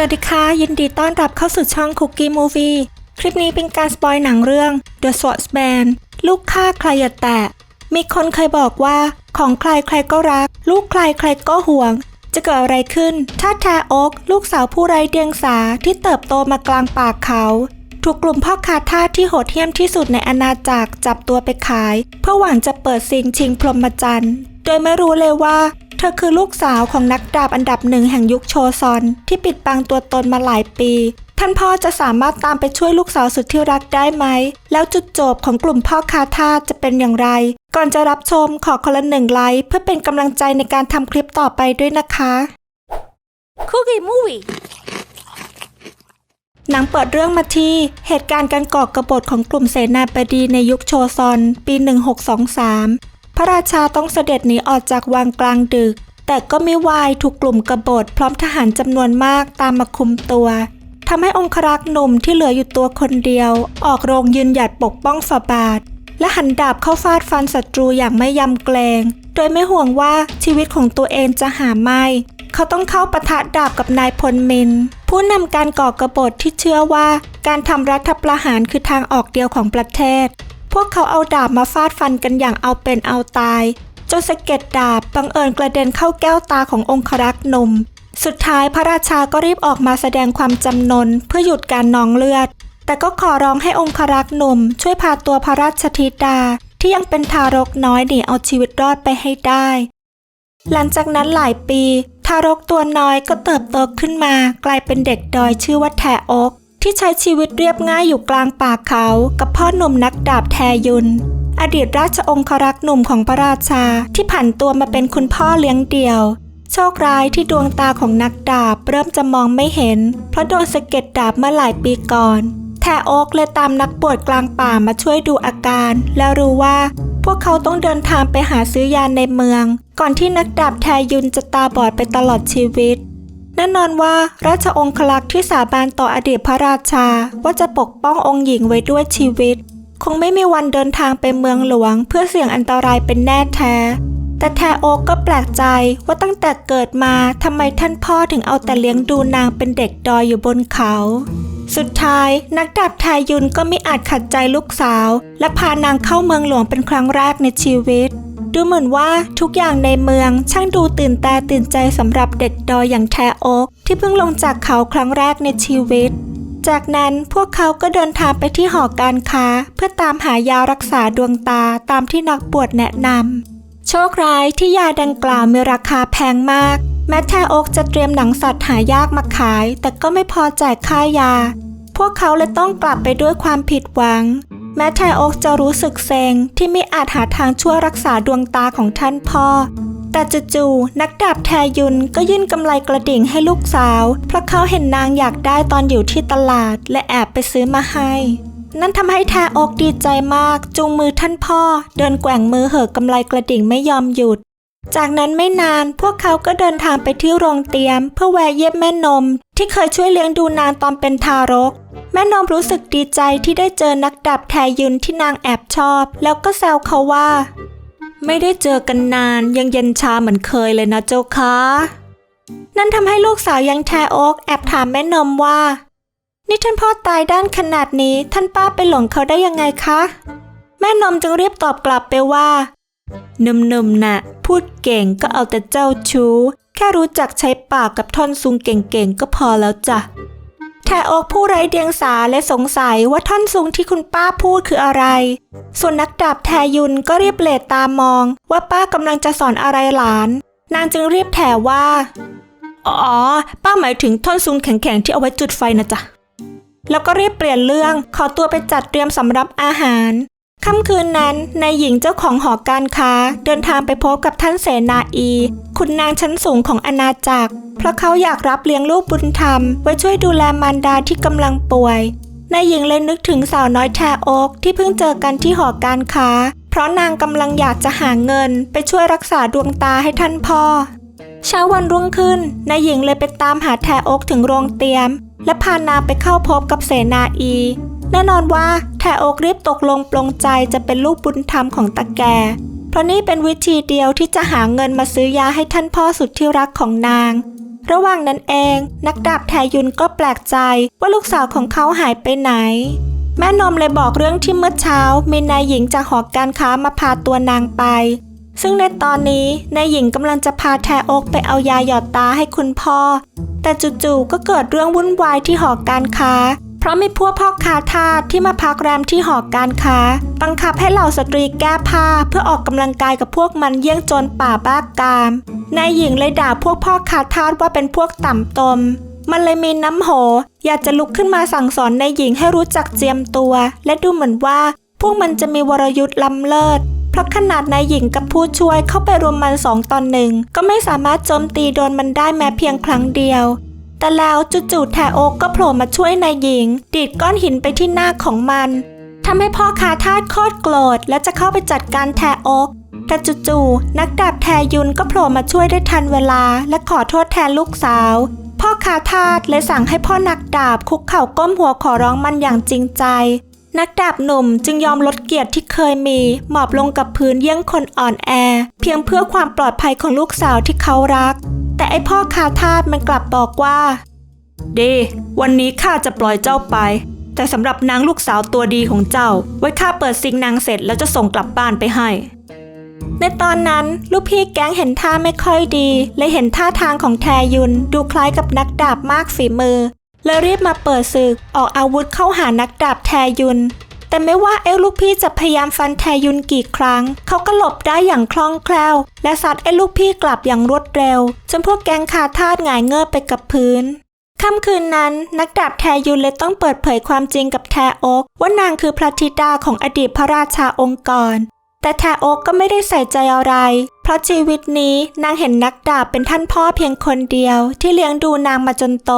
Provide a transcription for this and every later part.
วัสดีค่ะ ยินดีต้อนรับเข้าสู่ช่อง Cookie Movie คลิปนี้เป็นการสปอยหนังเรื่อง The Swordsman ลูกฆ่าใครอย่าแตะ มีคนเคยบอกว่า ของใครใครก็รัก ลูกใครใครก็ห่วง จะเกิดอะไรขึ้น ถ้าแทโอกลูกสาวผู้ไร้เดียงสาที่เติบโตมากลางป่าเขา ถูกกลุ่มพ่อค้าทาสที่โหดเหี้ยมที่สุดในอาณาจักรจับตัวไปขาย เพื่อหวังจะเปิดซิงชิงพรหมจรรย์ โดยไม่รู้เลยว่า เธอคือลูกสาวของนักดาบอันดับหนึ่งแห่งยุคโชซอน ที่ปิดบังตัวตนมาหลายปี ท่านพ่อจะสามารถตามไปช่วยลูกสาวสุดที่รักได้ไหม แล้วจุดจบของกลุ่มพ่อค้าทาสจะเป็นอย่างไร ก่อนจะรับชมขอคนละหนึ่งไลค์เพื่อเป็นกำลังใจในการทำคลิปต่อไปด้วยนะคะ Cookie Movie หนังเปิดเรื่องมาที่ เหตุการณ์การก่อกบฏของกลุ่มเสนาบดีในยุคโชซอน ปี 1623พ ระราชาต้องเสด็จหนีออกจากวังกลางดึก แต่ก็ไม่วายถูกกลุ่มกบฏพร้อมทหารจำนวนมากตามมาคุมตัวทำให้องครักษ์หนุ่มที่เหลืออยู่ตัวคนเดียว ออกโรงยืนหยัดปกป้องฝาบาท และหันดาบเข้าฟาดฟันศัตรูอย่างไม่ยำเกรง โดยไม่ห่วงว่าชีวิตของตัวเองจะหาไม่ เขาต้องเข้าปะทะดาบกับนายพลมิน ผู้นำการก่อกบฏที่เชื่อว่า การทำรัฐประหารคือทางออกเดียวของประเทศ พวกเขาเอาดาบมาฟาดฟันกันอย่างเอาเป็นเอาตาย จนสะเก็ดดาบบังเอิญกระเด็นเข้าแก้วตาขององครักษ์หนุ่ม สุดท้ายพระราชาก็รีบออกมาแสดงความจำนนเพื่อหยุดการนองเลือด แต่ก็ขอร้องให้องครักษ์หนุ่ม ช่วยพาตัวพระราชธิดา ที่ยังเป็นทารกน้อยหนีเอาชีวิตรอดไปให้ได้ หลังจากนั้นหลายปี ทารกตัวน้อยก็เติบโตขึ้นมากลายเป็นเด็กดอยชื่อว่าแทอก ที่ใช้ชีวิตเรียบง่ายอยู่กลางป่าเขากับพ่อหนุ่มนักดาบแทยุน อดีตราชองครักษ์หนุ่มของพระราชาที่ผันตัวมาเป็นคุณพ่อเลี้ยงเดี่ยว โชคร้ายที่ดวงตาของนักดาบเริ่มจะมองไม่เห็น เพราะโดนสะเก็ดดาบเมื่อหลายปีก่อน แทโอกเลยตามนักบวชกลางป่ามาช่วยดูอาการ แล้วรู้ว่า พวกเขาต้องเดินทางไปหาซื้อยาในเมือง ก่อนที่นักดาบแทยุนจะตาบอดไปตลอดชีวิต แน่นอนว่าราชองคลักษ์ที่สาบานต่ออดีตพระราชา ว่าจะปกป้ององค์หญิงไว้ด้วยชีวิต คงไม่มีวันเดินทางไปเมืองหลวง เพื่อเสี่ยงอันตรายเป็นแน่แท้ แต่แทโอกก็แปลกใจว่าตั้งแต่เกิดมาทำไมท่านพ่อถึงเอาแต่เลี้ยงดูนางเป็นเด็กดอยอยู่บนเขา สุดท้ายนักดาบแทยุนก็ไม่อาจขัดใจลูกสาว และพานางเข้าเมืองหลวงเป็นครั้งแรกในชีวิต ดูเหมือนว่าทุกอย่างในเมืองช่างดูตื่นตาตื่นใจสำหรับเด็กดอยอย่างแทโอกที่เพิ่งลงจากเขาครั้งแรกในชีวิต จากนั้นพวกเขาก็เดินทางไปที่หอการค้า เพื่อตามหายารักษาดวงตาตามที่นักบวชแนะนำโชคร้ายที่ยาดังกล่าวมีราคาแพงมาก แม้แทโอกจะเตรียมหนังสัตว์หายากมาขาย แต่ก็ไม่พอจ่ายค่ายา พวกเขาเลยต้องกลับไปด้วยความผิดหวัง แม้แทโอกจะรู้สึกเซ็งที่ไม่อาจหาทางช่วยรักษาดวงตาของท่านพ่อ แต่จู่ๆนักดาบแทยุนก็ยื่นกำไลกระดิ่งให้ลูกสาว เพราะเขาเห็นนางอยากได้ตอนอยู่ที่ตลาดและแอบไปซื้อมาให้นั่นทำให้แทโอกดีใจมากจูงมือท่านพ่อ เดินแกว่งมือเหอะกำไลกระดิ่งไม่ยอมหยุด จากนั้นไม่นานพวกเขาก็เดินทางไปที่โรงเตรียม เพื่อแวะเยี่ยมแม่นม ที่เคยช่วยเลี้ยงดูนางตอนเป็นทารก แม่นมรู้สึกดีใจที่ได้เจอนักดาบแทยุนที่นางแอบชอบ แล้วก็แซวเขาว่า ไม่ได้เจอกันนานยังเย็นชาเหมือนเคยเลยนะเจ้าคะนั่นทำให้ลูกสาวยังแทโอกแอบถามแม่นมว่า นี่ท่านพ่อตายด้านขนาดนี้ท่านป้าไปหลงเขาได้ยังไงคะ แม่นมจึงเรียบตอบกลับไปว่านุ่มๆน่ะ พูดเก่งก็เอาแต่เจ้าชู้ แค่รู้จักใช้ปากกับท่อนซุงเก่งๆก็พอแล้วจ้ะ แทโอกผู้ไร้เดียงสาและสงสัยว่าท่อนซุงที่คุณป้าพูดคืออะไร ส่วนนักดาบแทยุนก็รีบเหลดตามอง ว่าป้ากำลังจะสอนอะไรหลาน นางจึงรีบแถว่า อ๋อ ป้าหมายถึงท่อนซุงแข็งๆที่เอาไว้จุดไฟนะจ๊ะแล้วก็รีบเปลี่ยนเรื่องขอตัวไปจัดเตรียมสำรับอาหาร ค่ำคืนนั้นนายหญิงเจ้าของหอการค้า เดินทางไปพบกับท่านเสนาอี คุณนางชั้นสูงของอาณาจักร เพราะเขาอยากรับเลี้ยงลูกบุญธรรม ไว้ช่วยดูแลมารดาที่กำลังป่วยนายหญิงเลยนึกถึงสาวน้อยแทโอกที่เพิ่งเจอกันที่หอการค้า เพราะนางกำลังอยากจะหาเงิน ไปช่วยรักษาดวงตาให้ท่านพ่อ เช้าวันรุ่งขึ้นนายหญิงเลยไปตามหาแทโอกถึงโรงเตรียม และพานางไปเข้าพบกับเสนาอี แน่นอนว่าแทโอกรีบตกลงปลงใจจะเป็นลูกบุญธรรมของตาแก เพราะนี่เป็นวิธีเดียวที่จะหาเงินมาซื้อยาให้ท่านพ่อสุดที่รักของนาง ระหว่างนั้นเอง นักดาบแทยุนก็แปลกใจว่าลูกสาวของเขาหายไปไหน แม่นมเลยบอกเรื่องที่เมื่อเช้า มีนายหญิงจากหอการค้ามาพาตัวนางไป ซึ่งในตอนนี้นายหญิงกำลังจะพาแทโอกไปเอายาหยอดตาให้คุณพ่อ แต่จู่ๆก็เกิดเรื่องวุ่นวายที่หอการค้า เพราะมีพวกพ่อค้าทาสที่มาพักแรมที่หอการค้า บังคับให้เหล่าสตรีแก้ผ้าเพื่อออกกำลังกายกับพวกมันเยี่ยงจรป่าบ้ากาม นายหญิงเลยด่าพวกพ่อค้าทาสว่าเป็นพวกต่ำตม มันเลยมีน้ำโห อยากจะลุกขึ้นมาสั่งสอนนายหญิงให้รู้จักเจียมตัว และดูเหมือนว่า พวกมันจะมีวรยุทธ์ล้ำเลิศเพราะขนาดนายหญิงกับผู้ช่วยเข้าไปรวมมันสองตอนหนึ่งก็ไม่สามารถโจมตีโดนมันได้แม้เพียงครั้งเดียว แต่แล้วจู่ๆแทโอกก็โผล่มาช่วยนายหญิง ดีดก้อนหินไปที่หน้าของมันทำให้พ่อคาทาสโคตรโกรธและจะเข้าไปจัดการแทโอกแต่จู่ๆนักดาบแทยุนก็โผล่มาช่วยได้ทันเวลา และขอโทษแทนลูกสาว พ่อคาทาสเลยสั่งให้พ่อนักดาบคุกเข่าก้มหัวขอร้องมันอย่างจริงใจ นักดาบหนุ่มจึงยอมลดเกียรติที่เคยมี หมอบลงกับพื้นเยี่ยงคนอ่อนแอ เพียงเพื่อความปลอดภัยของลูกสาวที่เขารัก แต่ไอพ่อคาทาสมันกลับบอกว่า ดีวันนี้ข้าจะปล่อยเจ้าไป แต่สำหรับนางลูกสาวตัวดีของเจ้า ไว้ข้าเปิดซิงนางเสร็จแล้วจะส่งกลับบ้านไปให้ ในตอนนั้นลูกพี่แก๊งเห็นท่าไม่ค่อยดีเลยเห็นท่าทางของแทยุน ดูคล้ายกับนักดาบมากฝีมือเลยรีบมาเปิดศึกออกอาวุธเข้าหานักดาบแทยุน แต่ไม่ว่าเอลลูกพี่จะพยายามฟันแทยุนกี่ครั้ง เขาก็หลบได้อย่างคล่องแคล่ว และซัดไอ้ลูกพี่กลับอย่างรวดเร็ว จนพวกแกงคาทาสหงายเงือบไปกับพื้นค่ำคืนนั้น นักดาบแทยุนเลยต้องเปิดเผยความจริงกับแทโอกว่านางคือพระธิดาของอดีตพระราชาองค์กร แต่แทโอกก็ไม่ได้ใส่ใจอะไร เพราะชีวิตนี้นางเห็นนักดาบเป็นท่านพ่อเพียงคนเดียว ที่เลี้ยงดูนางมาจนโต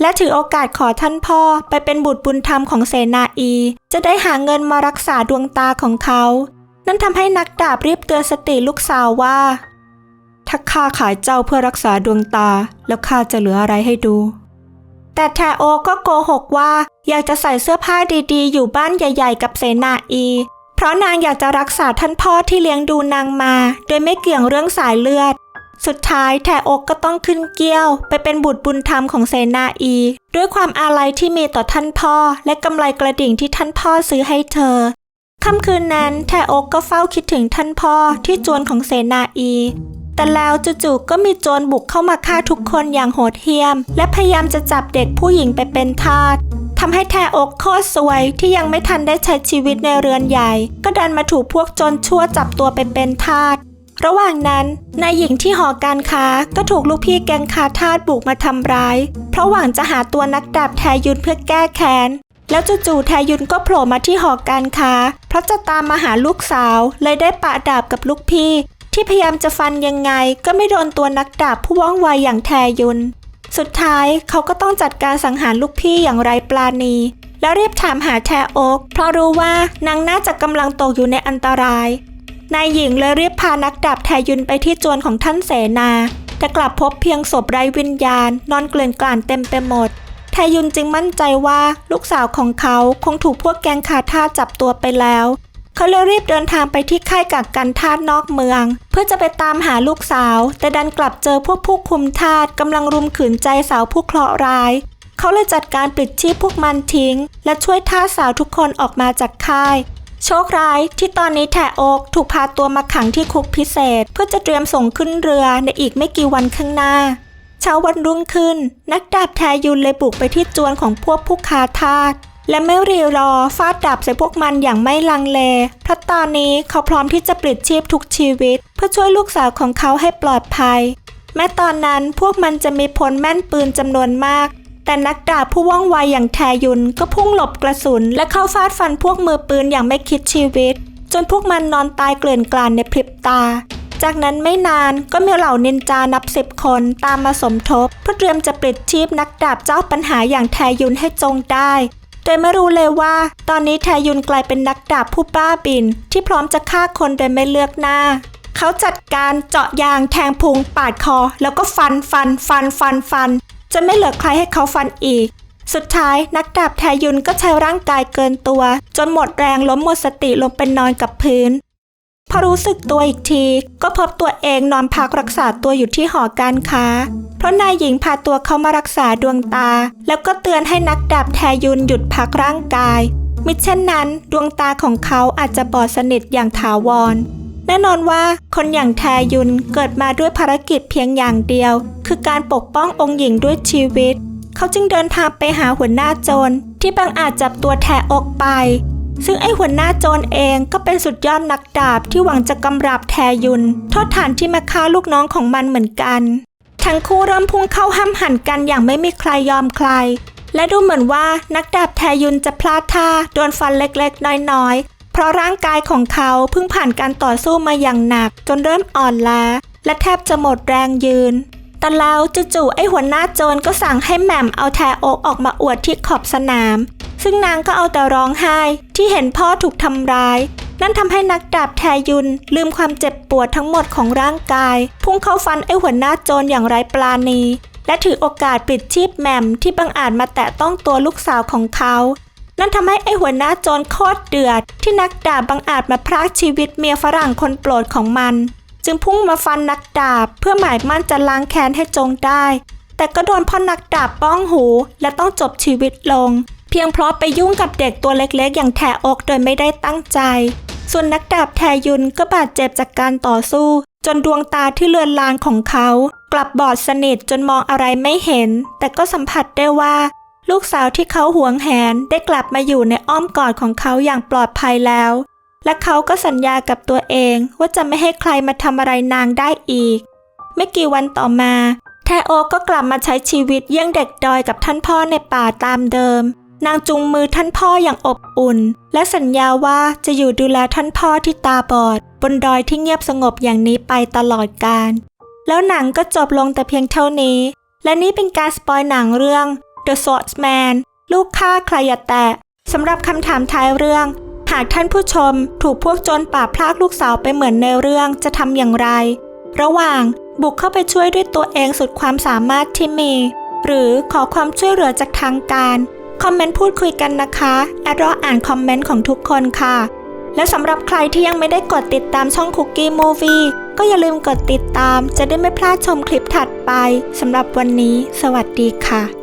และถือโอกาสขอท่านพ่อไปเป็นบุตรบุญธรรมของเสนาอี จะได้หาเงินมารักษาดวงตาของเขา นั่นทำให้นักดาบรีบเตือนสติลูกสาวว่า ถ้าข้าขายเจ้าเพื่อรักษาดวงตา แล้วข้าจะเหลืออะไรให้ดู แต่แทโอก็โกหกว่าอยากจะใส่เสื้อผ้าดีๆ อยู่บ้านใหญ่ ๆ กับเสนาอี เพราะนางอยากจะรักษาท่านพ่อที่เลี้ยงดูนางมา โดยไม่เกี่ยงเรื่องสายเลือด สุดท้ายแทโอกก็ต้องขึ้นเกี้ยว ไปเป็นบุตรบุญธรรมของเสนาอี ด้วยความอาลัยที่มีต่อท่านพ่อ และกำไรกระดิ่งที่ท่านพ่อซื้อให้เธอค่ำคืนนั้นแทโอกก็เฝ้าคิดถึงท่านพ่อที่จวนของเสนาอี แต่แล้วจู่ๆก็มีโจรบุกเข้ามาฆ่าทุกคนอย่างโหดเหี้ยม และพยายามจะจับเด็กผู้หญิงไปเป็นทาสทำให้แทอกโคตรสวยที่ยังไม่ทันได้ใช้ชีวิตในเรือนใหญ่ ก็ดันมาถูกพวกโจรชั่วจับตัวไปเป็นทาส ระหว่างนั้นนายหญิงที่หอการค้าก็ถูกลูกพี่แก๊งคาทาสบุกมาทำร้าย เพราะหวังจะหาตัวนักดาบแทยุนเพื่อแก้แค้น แล้วจู่ๆแทยุนก็โผล่มาที่หอการค้า เพราะจะตามมาหาลูกสาว เลยได้ปะดาบกับลูกพี่ ที่พยายามจะฟันยังไง ก็ไม่โดนตัวนักดาบผู้ว่องไวอย่างแทยุน สุดท้ายเขาก็ต้องจัดการสังหารลูกพี่อย่างไรปราณีแล้วรีบถามหาแทโอกเพราะรู้ว่านางน่าจะกำลังตกอยู่ในอันตราย นายหญิงเลยรีบพานักดาบแทยุนไปที่จวนของท่านเสนา แต่กลับพบเพียงศพไร้วิญญาณ นอนเกลื่อนกลานเต็มไปหมดแทยุนจึงมั่นใจว่าลูกสาวของเขาคงถูกพวกแกงขาทาจับตัวไปแล้ว เขาเลยรีบเดินทางไปที่ค่ายกักกันทาสนอกเมือง เพื่อจะไปตามหาลูกสาว แต่ดันกลับเจอพวกผู้คุมทาสกำลังรุมขืนใจสาวผู้เคราะห์ร้าย เขาเลยจัดการปลิดชีพพวกมันทิ้ง และช่วยทาสสาวทุกคนออกมาจากค่าย โชคร้ายที่ตอนนี้แทโอกถูกพาตัวมาขังที่คุกพิเศษ เพื่อจะเตรียมส่งขึ้นเรือในอีกไม่กี่วันข้างหน้า เช้าวันรุ่งขึ้น นักดาบแทยุนเลยบุกไปที่จวนของพวกผู้ค้าทาสและไม่รีรอฟาดดาบใส่พวกมันอย่างไม่ลังเลเพราะตอนนี้เขาพร้อมที่จะปลิดชีพทุกชีวิต เพื่อช่วยลูกสาวของเขาให้ปลอดภัย แม้ตอนนั้นพวกมันจะมีพลแม่นปืนจำนวนมาก แต่นักดาบผู้ว่องไวอย่างแทยุนก็พุ่งหลบกระสุน และเข้าฟาดฟันพวกมือปืนอย่างไม่คิดชีวิต จนพวกมันนอนตายเกลื่อนกลาดในพริบตา จากนั้นไม่นานก็มีเหล่านินจานับสิบคนตามมาสมทบเพื่อเตรียมจะปลิดชีพนักดาบเจ้าปัญหาอย่างแทยุนให้จงได้ โดยไม่รู้เลยว่า ตอนนี้แทยุนกลายเป็นนักดาบผู้บ้าบิน ที่พร้อมจะฆ่าคนโดยไม่เลือกหน้าเขาจัดการเจาะยางแทงพุงปาดคอ แล้วก็ฟันฟันฟันฟันฟัน จนไม่เหลือใครให้เขาฟันอีก สุดท้ายนักดาบแทยุนก็ใช้ร่างกายเกินตัว จนหมดแรงล้มหมดสติลงเป็นนอนกับพื้น พอรู้สึกตัวอีกที ก็พบตัวเองนอนพักรักษาตัวอยู่ที่หอการค้า เพราะนายหญิงพาตัวเขามารักษาดวงตา แล้วก็เตือนให้นักดาบแทยุนหยุดพักร่างกายมิเช่นนั้น ดวงตาของเขาอาจจะบอดสนิทอย่างถาวร แน่นอนว่าคนอย่างแทยุนเกิดมาด้วยภารกิจเพียงอย่างเดียว คือการปกป้ององค์หญิงด้วยชีวิต เขาจึงเดินทางไปหาหัวหน้าโจรที่บังอาจจับตัวแทออกไป ซึ่งไอหัวหน้าโจรเองก็เป็นสุดยอดนักดาบที่หวังจะกำราบแทยุนโทษฐานที่มาฆ่าลูกน้องของมันเหมือนกัน ทั้งคู่เริ่มพุ่งเข้าห้ำหั่นกันอย่างไม่มีใครยอมใคร และดูเหมือนว่านักดาบแทยุนจะพลาดท่าโดนฟันเล็กๆ น้อยๆ เพราะร่างกายของเขาเพิ่งผ่านการต่อสู้มาอย่างหนักจนเริ่มอ่อนล้า และแทบจะหมดแรงยืน แต่แล้วจู่ๆไอ้หัวหน้าโจรก็สั่งให้แหม่มเอาแทโอกออกมาอวดที่ขอบสนาม ซึ่งนางก็เอาแต่ร้องไห้ที่เห็นพ่อถูกทำร้าย นั่นทำให้นักดาบแทยุนลืมความเจ็บปวดทั้งหมดของร่างกาย พุ่งเข้าฟันไอ้หัวหน้าโจรอย่างไร้ปราณีและถือโอกาสปิดชีพแหม่มที่บังอาจมาแตะต้องตัวลูกสาวของเขา นั่นทำให้ไอหัวหน้าโจรโคตรเดือด ที่นักดาบบังอาจมาพรากชีวิตเมียฝรั่งคนโปรดของมัน จึงพุ่งมาฟันนักดาบเพื่อหมายมั่นจะล้างแค้นให้จงได้ แต่ก็โดนพ่อนักดาบป้องหูและต้องจบชีวิตลง เพียงเพราะไปยุ่งกับเด็กตัวเล็กๆ อย่างแทอกโดยไม่ได้ตั้งใจ ส่วนนักดาบแทยุนก็บาดเจ็บจากการต่อสู้ จนดวงตาที่เลือนลางของเขา กลับบอดสนิทจนมองอะไรไม่เห็น แต่ก็สัมผัสได้ว่า ลูกสาวที่เขาหวงแหนได้กลับมาอยู่ในอ้อมกอดของเขาอย่างปลอดภัยแล้ว และเขาก็สัญญากับตัวเองว่าจะไม่ให้ใครมาทำอะไรนางได้อีก ไม่กี่วันต่อมาแทโอก็กลับมาใช้ชีวิตเยี่ยงเด็กดอยกับท่านพ่อในป่าตามเดิม นางจุงมือท่านพ่ออย่างอบอุ่น และสัญญาว่าจะอยู่ดูแลท่านพ่อที่ตาบอด บนดอยที่เงียบสงบอย่างนี้ไปตลอดกาลแล้วหนังก็จบลงแต่เพียงเท่านี้ และนี่เป็นการสปอยหนังเรื่อง The Swordsman ลูกฆ่าใครอย่าแตะสำหรับคำถามท้ายเรื่อง หากท่านผู้ชมถูกพวกโจรป่าพลากลูกสาวไปเหมือนในเรื่องจะทำอย่างไร ระหว่างบุกเข้าไปช่วยด้วยตัวเองสุดความสามารถที่มี หรือขอความช่วยเหลือจากทางการ คอมเมนต์พูดคุยกันนะคะแอดรออ่านคอมเมนต์ของทุกคนค่ะ และสำหรับใครที่ยังไม่ได้กดติดตามช่อง Cookie Movie ก็อย่าลืมกดติดตามจะได้ไม่พลาดชมคลิปถัดไปสำหรับวันนี้ สวัสดีค่ะ